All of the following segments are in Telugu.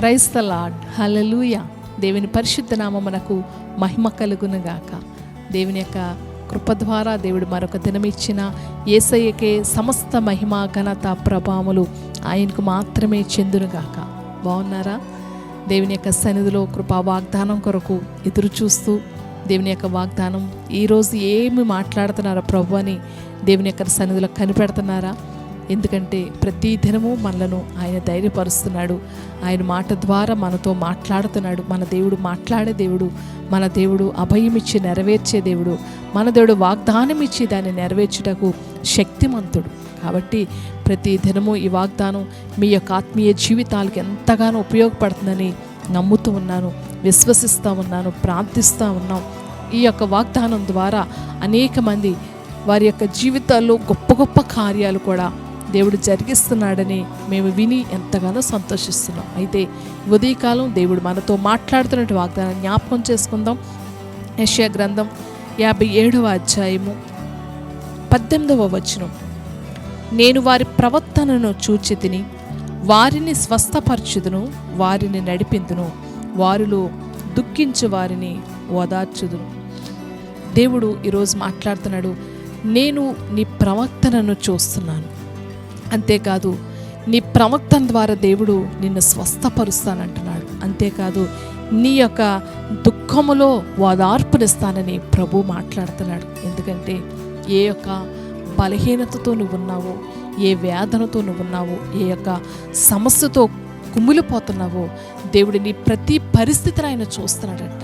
ప్రైజ్ ద లాడ్ హలలుయ దేవుని పరిశుద్ధ నామమునకు మహిమ కలుగునుగాక. దేవుని యొక్క కృప ద్వారా దేవుడు మరొక దినమిచ్చిన ఏసయ్యకే సమస్త మహిమ ఘనత ప్రభావములు ఆయనకు మాత్రమే చెందునుగాక. బాగున్నారా? దేవుని యొక్క సన్నిధిలో కృపా వాగ్దానం కొరకు ఎదురు చూస్తూ దేవుని యొక్క వాగ్దానం ఈరోజు ఏమి మాట్లాడుతున్నారా ప్రభు అని దేవుని యొక్క సన్నిధిలో కనిపెడుతున్నారా? ఎందుకంటే ప్రతి దినము మనలను ఆయన ధైర్యపరుస్తున్నాడు. ఆయన మాట ద్వారా మనతో మాట్లాడుతున్నాడు. మన దేవుడు మాట్లాడే దేవుడు మన దేవుడు అభయమిచ్చి నెరవేర్చే దేవుడు మన దేవుడు వాగ్దానం ఇచ్చి దాన్ని నెరవేర్చుటకు శక్తిమంతుడు. కాబట్టి ప్రతి దినము ఈ వాగ్దానం మీ యొక్క ఆత్మీయ జీవితాలకు ఎంతగానో ఉపయోగపడుతుందని నమ్ముతూ ఉన్నాను విశ్వసిస్తూ ఉన్నాను ప్రార్థిస్తూ ఉన్నాం. ఈ యొక్క వాగ్దానం ద్వారా అనేక మంది వారి యొక్క జీవితాల్లో గొప్ప గొప్ప కార్యాలు కూడా దేవుడు జరిగిస్తున్నాడని మేము విని ఎంతగానో సంతోషిస్తున్నాం. అయితే ఉదయకాలం దేవుడు మనతో మాట్లాడుతున్నట్టు వాగ్దానం జ్ఞాపకం చేసుకుందాం. యెషయా గ్రంథం యాభై ఏడవ అధ్యాయము పద్దెనిమిదవ వచనం. నేను వారి ప్రవర్తనను చూచి తిని వారిని స్వస్థపరచుదును వారిని నడిపిందును వారిలో దుఃఖించు వారిని ఓదార్చుదును. దేవుడు ఈరోజు మాట్లాడుతున్నాడు నేను నీ ప్రవర్తనను చూస్తున్నాను. అంతేకాదు నీ ప్రవక్తన ద్వారా దేవుడు నిన్ను స్వస్థపరుస్తానంటున్నాడు. అంతేకాదు నీ యొక్క దుఃఖములో ఓదార్పునిస్తానని ప్రభు మాట్లాడుతున్నాడు. ఎందుకంటే ఏ యొక్క బలహీనతతో నువ్వు ఉన్నావో ఏ వేదనతో నువ్వు ఉన్నావో ఏ యొక్క సమస్యతో కుమిలిపోతున్నావో దేవుడు నీ ప్రతి పరిస్థితిని ఆయన చూస్తున్నాడంట.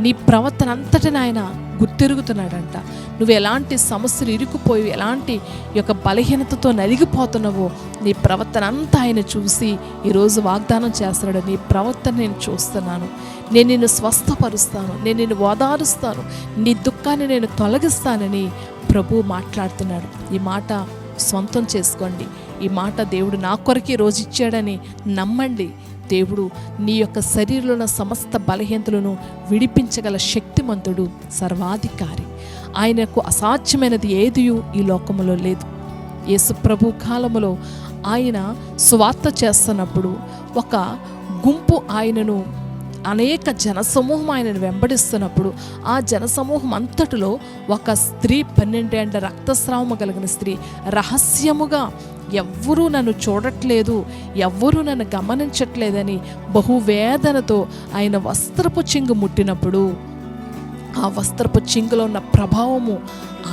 నీ ప్రవర్తన అంతటిని ఆయన గుర్తెరుగుతున్నాడంట. నువ్వు ఎలాంటి సమస్యలు ఇరుక్కుపోయి ఎలాంటి యొక్క బలహీనతతో నలిగిపోతున్నావో నీ ప్రవర్తన అంతా ఆయన చూసి ఈరోజు వాగ్దానం చేస్తున్నాడు. నీ ప్రవర్తన నేను చూస్తున్నాను. నేను నిన్ను స్వస్థపరుస్తాను. నేను నిన్ను ఓదారుస్తాను. నీ దుఃఖాన్ని నేను తొలగిస్తానని ప్రభు మాట్లాడుతున్నాడు. ఈ మాట సొంతం చేసుకోండి. ఈ మాట దేవుడు నా కొరకే రోజు ఇచ్చాడని నమ్మండి. దేవుడు నీ యొక్క శరీరంలో ఉన్న సమస్త బలహీనతలను విడిపించగల శక్తిమంతుడు సర్వాధికారి. ఆయనకు అసాధ్యమైనది ఏదియు ఈ లోకములో లేదు. యేసు ప్రభు కాలములో ఆయన స్వార్థ చేస్తున్నప్పుడు ఒక గుంపు ఆయనను అనేక జనసమూహం ఆయనను వెంబడిస్తున్నప్పుడు ఆ జనసమూహం అంతటిలో ఒక స్త్రీ పన్నెండేండ్ల రక్తస్రావము కలిగిన స్త్రీ రహస్యముగా ఎవ్వరూ నన్ను చూడట్లేదు ఎవ్వరూ నన్ను గమనించట్లేదని బహువేదనతో ఆయన వస్త్రపు చింగు ముట్టినప్పుడు ఆ వస్త్రపు చింగులో ఉన్న ప్రభావము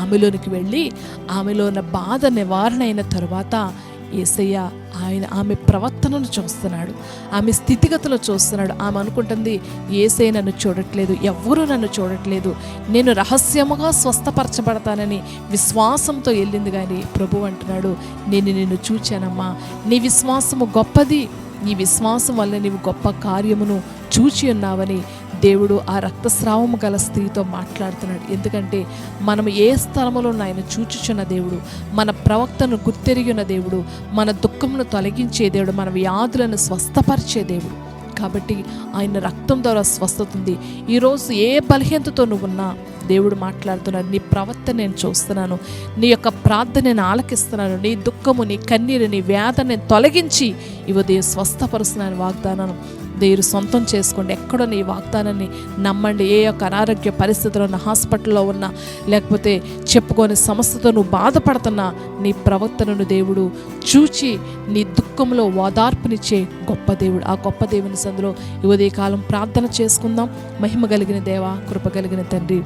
ఆమెలోనికి వెళ్ళి ఆమెలో ఉన్న బాధ నివారణ అయిన తరువాత ఏసయ్య ఆయన ఆమె ప్రవర్తనను చూస్తున్నాడు ఆమె స్థితిగతులు చూస్తున్నాడు. ఆమె అనుకుంటుంది ఏసై నన్ను చూడట్లేదు ఎవ్వరూ నన్ను చూడట్లేదు. నేను రహస్యముగా స్వస్థపరచబడతానని విశ్వాసంతో వెళ్ళింది కానీ ప్రభు అంటున్నాడు నేను నిన్ను చూచానమ్మా. నీ విశ్వాసము గొప్పది నీ విశ్వాసం వల్ల నీవు గొప్ప కార్యమును చూచి ఉన్నావని దేవుడు ఆ రక్తస్రావము గల స్త్రీతో మాట్లాడుతున్నాడు. ఎందుకంటే మనం ఏ స్థలములో ఆయన చూచుచున్న దేవుడు మన ప్రవక్తను గుర్తెరిగిన దేవుడు మన దుఃఖమును తొలగించే దేవుడు మన వ్యాధులను స్వస్థపరిచే దేవుడు. కాబట్టి ఆయన రక్తం ద్వారా స్వస్థత ఉంది ఈరోజు ఏ బలహీనతతో నువ్వున్నా దేవుడు మాట్లాడుతున్నాడు నీ ప్రవర్తన నేను చూస్తున్నాను. నీ యొక్క ప్రార్థన నేను ఆలకిస్తున్నాను. నీ దుఃఖము నీ కన్నీరు నీ వేదన నేను తొలగించి ఈ ఉదయం స్వస్థపరుస్తున్నాను. వాగ్దానం దేవుడు సొంతం చేసుకోండి. ఎక్కడో నీ వాగ్దానాన్ని నమ్మండి. ఏ యొక్క అనారోగ్య పరిస్థితిలో ఉన్న హాస్పిటల్లో ఉన్నా లేకపోతే చెప్పుకొని సమస్యతో నువ్వు బాధపడుతున్నా నీ ప్రవర్తనను దేవుడు చూచి నీ దుఃఖంలో ఓదార్పునిచ్చే గొప్ప దేవుడు. ఆ గొప్ప దేవుని సందులో ఈ ఉదయకాలం ప్రార్థన చేసుకుందాం. మహిమ కలిగిన దేవ కృప కలిగిన తండ్రి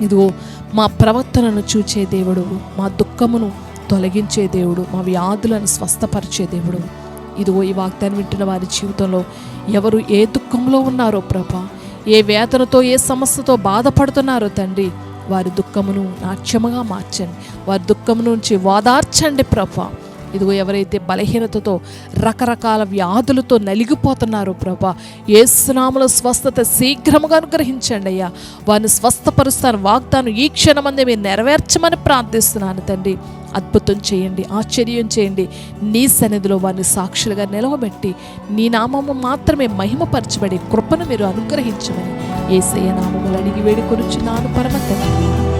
ఇదిగో మా ప్రవర్తనను చూచే దేవుడు మా దుఃఖమును తొలగించే దేవుడు మా వ్యాధులను స్వస్థపరిచే దేవుడు. ఇదిగో ఈ వాగ్దాన్ని వింటున్న వారి జీవితంలో ఎవరు ఏ దుఃఖంలో ఉన్నారో ప్రభ ఏ వేదనతో ఏ సమస్యతో బాధపడుతున్నారో తండ్రి వారి దుఃఖమును నాట్యముగా మార్చండి. వారి దుఃఖము నుంచి వాదార్చండి ప్రభా. ఇదిగో ఎవరైతే బలహీనతతో రకరకాల వ్యాధులతో నలిగిపోతున్నారో ప్రభా ఏసునామలో స్వస్థత శీఘ్రముగా అనుగ్రహించండి అయ్యా. వారిని స్వస్థపరుస్తాను వాగ్దానం ఈ క్షణమందే మీరు నెరవేర్చమని ప్రార్థిస్తున్నాను తండ్రి. అద్భుతం చేయండి ఆశ్చర్యం చేయండి. నీ సన్నిధిలో వారిని సాక్షులుగా నిలవబెట్టి నీ నామము మాత్రమే మహిమపరచబడి కృపను మీరు అనుగ్రహించమని ఏసయ్య నామములు అడిగి వేడుకొనుచున్నాను పరమ తండ్రి.